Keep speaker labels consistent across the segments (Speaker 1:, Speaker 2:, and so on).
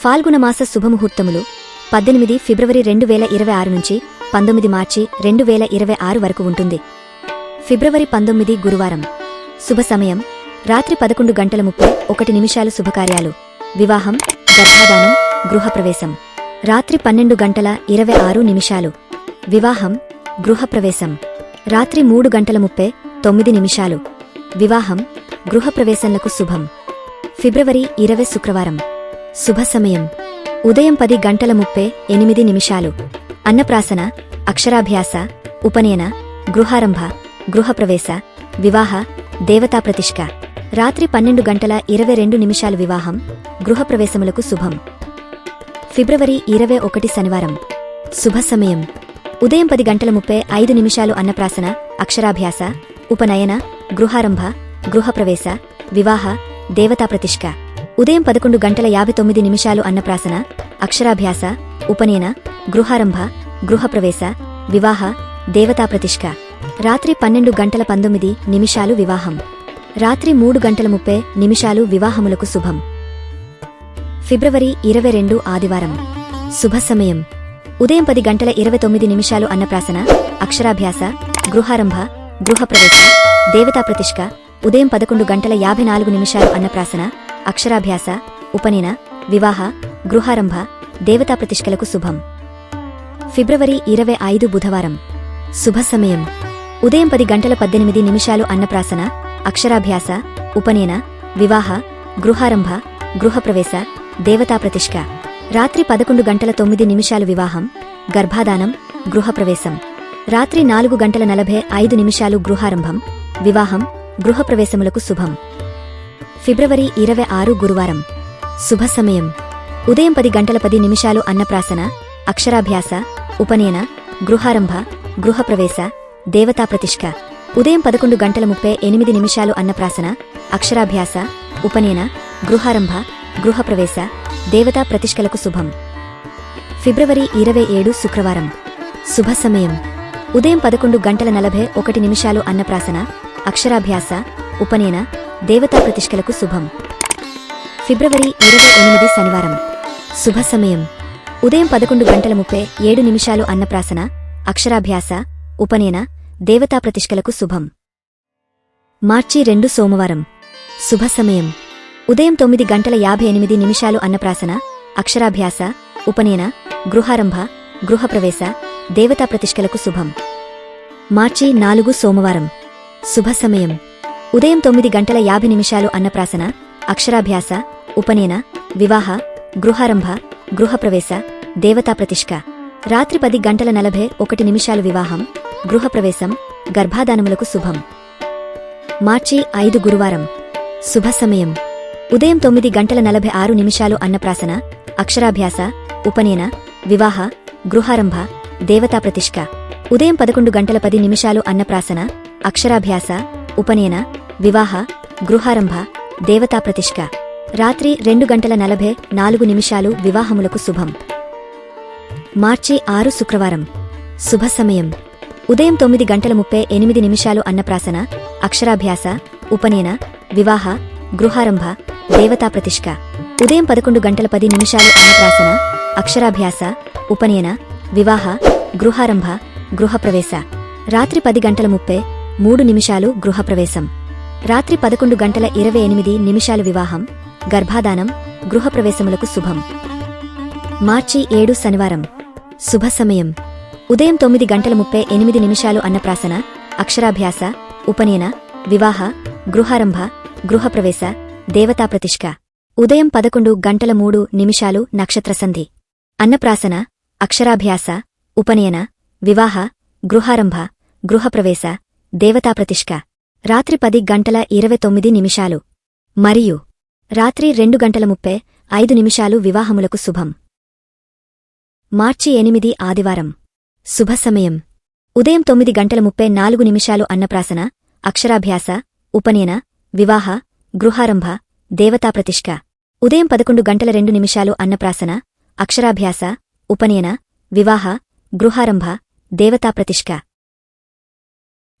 Speaker 1: ఫాల్గుణమాస శుభముహూర్తములు పద్దెనిమిది ఫిబ్రవరి రెండు వేల ఇరవై ఆరు నుంచి పంతొమ్మిది మార్చి రెండు వేల ఇరవై ఆరు వరకు ఉంటుంది. ఫిబ్రవరి పంతొమ్మిది గురువారం. శుభ సమయం. రాత్రి పదకొండు గంటల ముప్పై ఒకటి నిమిషాలు శుభకార్యాలు. వివాహం గర్భాధానం గృహప్రవేశం. రాత్రి పన్నెండు గంటల ఇరవై ఆరు నిమిషాలు. వివాహం గృహప్రవేశం. రాత్రి మూడు గంటల ముప్పై తొమ్మిది నిమిషాలు. వివాహం గృహప్రవేశంలకు శుభం. ఫిబ్రవరి ఇరవై శుక్రవారం. శుభ సమయం ఉదయం పది గంటల ముప్పై ఎనిమిది నిమిషాలు. అన్నప్రాసన అక్షరాభ్యాస ఉపనయన గృహారంభ గృహప్రవేశ వివాహ దేవతా ప్రతిష్క రాత్రి పన్నెండు గంటల ఇరవై రెండు నిమిషాలు వివాహం గృహప్రవేశములకు శుభం. ఫిబ్రవరి ఇరవై ఒకటి శనివారం. శుభ సమయం ఉదయం పది గంటల ముప్పై ఐదు నిమిషాలు అన్నప్రాసన అక్షరాభ్యాస ఉపనయన గృహారంభ గృహప్రవేశ వివాహ దేవతా ప్రతిష్క ఉదయం పదకొండు గంటల యాభై తొమ్మిది నిమిషాలు అన్నప్రాసన అక్షరాభ్యాస ఉపనయన గృహారంభ గృహప్రవేశ వివాహ దేవతా ప్రతిష్క రాత్రి పన్నెండు గంటల పంతొమ్మిది నిమిషాలు వివాహం. రాత్రి మూడు గంటల ముప్పై నిమిషాలు వివాహములకు శుభం. ఫిబ్రవరి ఇరవై రెండు ఆదివారం. శుభ సమయం. ఉదయం పది గంటల ఇరవై తొమ్మిది నిమిషాలు అన్నప్రాసన అక్షరాభ్యాస గృహారంభ గృహప్రవేశ దేవతా ప్రతిష్క ఉదయం పదకొండు గంటల యాభై నాలుగు నిమిషాలు అన్నప్రాసన అక్షరాభ్యాస ఉపనయన వివాహ గృహారంభ దేవతా ప్రతిష్కలకు శుభం. ఫిబ్రవరి ఇరవై ఐదు బుధవారం. శుభ సమయం. ఉదయం పది గంటల పద్దెనిమిది నిమిషాలు అన్నప్రాసన అక్షరాభ్యాస ఉపనయన వివాహ గృహారంభ గృహప్రవేశ దేవతా ప్రతిష్క రాత్రి పదకొండు గంటల తొమ్మిది నిమిషాలు వివాహం గర్భాధానం గృహప్రవేశం. రాత్రి నాలుగు గంటల నలభై ఐదు నిమిషాలు గృహారంభం వివాహం గృహప్రవేశములకు శుభం. ఫిబ్రవరి ఇరవై ఆరు గురువారం. శుభ సమయం. ఉదయం పది గంటల పది నిమిషాలు అన్నప్రాసన అక్షరాభ్యాస ఉపనయన గృహారంభ గృహప్రవేశ దేవతా ప్రతిష్క ఉదయం పదకొండు గంటల ముప్పై ఎనిమిది నిమిషాలు అన్నప్రాసన అక్షరాభ్యాస ఉపనయన గృహారంభ గృహప్రవేశ దేవతా ప్రతిష్కలకు శుభం. ఫిబ్రవరి ఇరవై ఏడు శుక్రవారం. శుభ సమయం. ఉదయం పదకొండు గంటల నలభై ఒకటి నిమిషాలు అన్నప్రాసన అక్షరాభ్యాస ఉపనయన దేవతా ప్రతిష్కలకు శుభం. ఫిబ్రవరి ఇరవై ఎనిమిది శనివారం. శుభ సమయం. ఉదయం పదకొండు గంటల ముప్పై ఏడు నిమిషాలు అన్నప్రాసన అక్షరాభ్యాస ఉపనయన దేవతా ప్రతిష్కలకు శుభం. మార్చి రెండు సోమవారం. శుభ సమయం. ఉదయం తొమ్మిది గంటల యాభై ఎనిమిది నిమిషాలు అన్నప్రాసన అక్షరాభ్యాస ఉపనయన గృహారంభ గృహప్రవేశ దేవతా ప్రతిష్కలకు శుభం. మార్చి నాలుగు సోమవారం. శుభ సమయం. ఉదయం తొమ్మిది గంటల యాభై నిమిషాలు అన్నప్రాసన అక్షరాభ్యాస ఉపనయన వివాహ గృహారంభ గృహప్రవేశ దేవతా ప్రతిష్క రాత్రి పది గంటల నలభై ఒకటి నిమిషాలు వివాహం గృహప్రవేశం గర్భాధానములకు శుభం. మార్చి ఐదు గురువారం. శుభ సమయం. ఉదయం తొమ్మిది గంటల నలభై ఆరు నిమిషాలు అన్నప్రాసన అక్షరాభ్యాస ఉపనయన వివాహ గృహారంభ దేవతా ప్రతిష్క ఉదయం పదకొండు గంటల పది నిమిషాలు అన్నప్రాసన అక్షరాభ్యాస ఉపనయన వివాహ గృహారంభ దేవతా ప్రతిష్క రాత్రి రెండు గంటల నలభై నాలుగు నిమిషాలు వివాహములకు శుభం. మార్చి ఆరు శుక్రవారం. శుభ సమయం. ఉదయం తొమ్మిది గంటల ముప్పై ఎనిమిది నిమిషాలు అన్నప్రాసన అక్షరాభ్యాస ఉపనయన వివాహ గృహారంభ దేవతా ప్రతిష్క ఉదయం పదకొండు గంటల పది నిమిషాలు అన్నప్రాసన అక్షరాభ్యాస ఉపనయన వివాహ గృహారంభ గృహప్రవేశ. రాత్రి పది గంటల ముప్పై మూడు నిమిషాలు గృహప్రవేశం. రాత్రి పదకొండు గంటల ఇరవై ఎనిమిది నిమిషాలు వివాహం గర్భాధానం గృహప్రవేశములకు శుభం. మార్చి ఏడు శనివారం. శుభ సమయం. ఉదయం తొమ్మిది గంటల ముప్పై ఎనిమిది నిమిషాలు అన్నప్రాసన అక్షరాభ్యాస ఉపనయన వివాహ గృహారంభ గృహప్రవేశ దేవతాప్రతిష్క ఉదయం పదకొండు గంటల మూడు నిమిషాలు నక్షత్ర సంధి. అన్నప్రాసన అక్షరాభ్యాస ఉపనయన వివాహ గృహారంభ గృహప్రవేశ దేవతాప్రతిష్క రాత్రి పది గంటల ఇరవై తొమ్మిది నిమిషాలు. మరియు రాత్రి రెండు గంటల ముప్పై ఐదు నిమిషాలు వివాహములకు శుభం. మార్చి ఎనిమిది ఆదివారం. శుభ సమయం. ఉదయం తొమ్మిది గంటల ముప్పై నాలుగు నిమిషాలు అన్నప్రాసన అక్షరాభ్యాస ఉపనయన వివాహ గృహారంభ దేవతాప్రతిష్ఠ ఉదయం పదకొండు గంటల రెండు నిమిషాలు అన్నప్రాసన అక్షరాభ్యాస ఉపనయన వివాహ గృహారంభ దేవతాప్రతిష్ఠ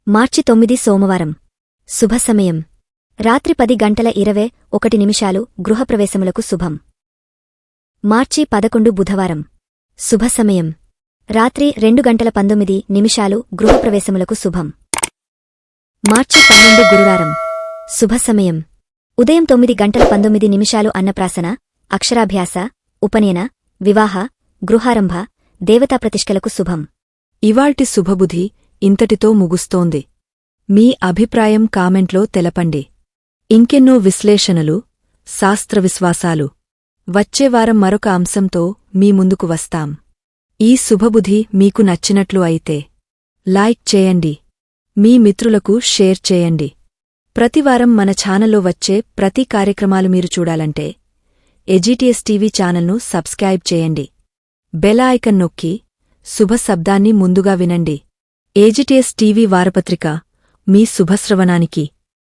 Speaker 1: మార్చి తొమ్మిది సోమవారం. శుభ సమయం రాత్రి పది గంటల ఇరవై ఒకటి నిమిషాలు గృహప్రవేశములకు శుభం. మార్చి పదకొండు బుధవారం. శుభ సమయం రాత్రి రెండు గంటల పంతొమ్మిది నిమిషాలు గృహప్రవేశములకు శుభం. మార్చి పన్నెండు గురువారం. శుభ సమయం ఉదయం తొమ్మిది గంటల పంతొమ్మిది నిమిషాలు అన్నప్రాసన అక్షరాభ్యాస ఉపనయన వివాహ గృహారంభ దేవతా ప్రతిష్ఠలకు శుభం.
Speaker 2: ఇవాల్టి శుభబుధి ఇంతటితో ముగుస్తోంది. మీ అభిప్రాయం కామెంట్లో తెలపండి. ఇంకెన్నో విశ్లేషణలు శాస్త్ర విశ్వాసాలు వచ్చేవారం మరొక అంశంతో మీ ముందుకు వస్తాం. ఈ శుభబుధి మీకు నచ్చినట్లు అయితే లైక్ చేయండి. మీ మిత్రులకు షేర్ చేయండి. ప్రతివారం మన ఛానల్లో వచ్చే ప్రతి కార్యక్రమాలు మీరు చూడాలంటే ఎజిటిఎస్ టీవీ ఛానల్ను సబ్స్క్రైబ్ చేయండి. బెల్ ఐకన్ నొక్కి శుభ శబ్దాన్ని ముందుగా వినండి. ఏజిటిఎస్ టీవీ వారపత్రిక మీ శుభశ్రవణానికి